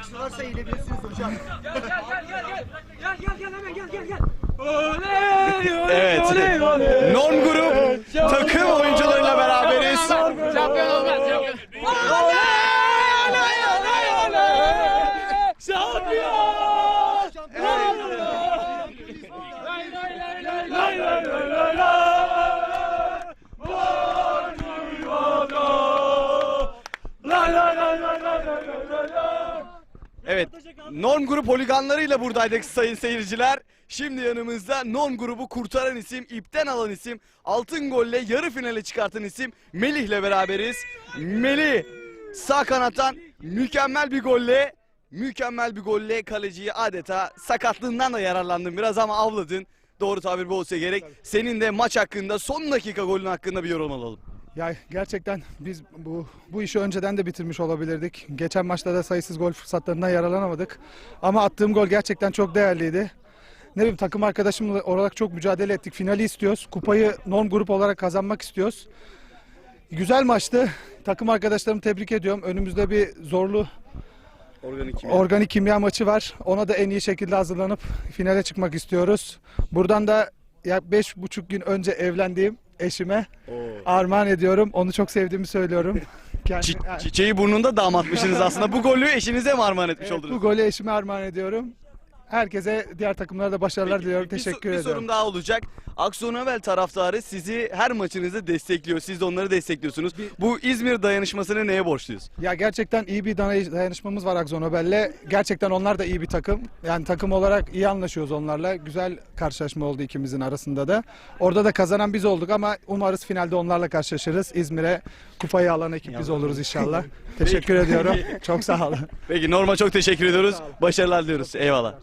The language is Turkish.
eksiği varsa eğilebilirsiniz hocam. Gel gel gel gel gel. Gel gel gel hemen gel gel gel. Evet. Non grup takım oyuncularıyla beraberiz. Şampiyon olmaz şampiyon. Evet. Non grup holiganlarıyla buradaydık sayın seyirciler. Şimdi yanımızda non grubu kurtaran isim, ipten alan isim, altın golle yarı finale çıkartan isim Melih'le beraberiz. Melih sağ kanattan mükemmel bir golle, mükemmel bir golle kaleciyi adeta sakatlığından da yararlandın biraz ama avladın. Doğru tabir bu olsa gerek. Senin de maç hakkında son dakika golün hakkında bir yorum alalım. Ya gerçekten biz bu bu işi önceden de bitirmiş olabilirdik. Geçen maçta da sayısız gol fırsatlarından yararlanamadık. Ama attığım gol gerçekten çok değerliydi. Ne bileyim takım arkadaşımla olarak çok mücadele ettik. Finali istiyoruz. Kupayı norm grup olarak kazanmak istiyoruz. Güzel maçtı. Takım arkadaşlarımı tebrik ediyorum. Önümüzde bir zorlu Organik organik kimya maçı var. Ona da en iyi şekilde hazırlanıp finale çıkmak istiyoruz. Buradan da ya beş buçuk gün önce evlendiğim eşime armağan ediyorum. Onu çok sevdiğimi söylüyorum. Kendi- Çi- çiçeği burnunda damatmışsınız aslında. Bu golü eşinize mi armağan etmiş Evet, oldunuz? bu golü eşime armağan ediyorum. Herkese diğer takımlara da başarılar Peki, diliyorum. bir- bir so- Teşekkür bir, ederim. sorum daha olacak. Aksonovel taraftarı sizi her maçınızda destekliyor. Siz de onları destekliyorsunuz. Bu İzmir dayanışmasını neye borçluyuz? Ya gerçekten iyi bir dayanışmamız var Akzo Nobel'le. Gerçekten onlar da iyi bir takım. Yani takım olarak iyi anlaşıyoruz onlarla. Güzel karşılaşma oldu ikimizin arasında da. Orada da kazanan biz olduk ama umarız finalde onlarla karşılaşırız. İzmir'e kupayı alan ekip biz oluruz inşallah. Teşekkür ediyorum. Çok sağ olun. Peki Norma çok teşekkür ediyoruz. Başarılar diliyoruz. Eyvallah.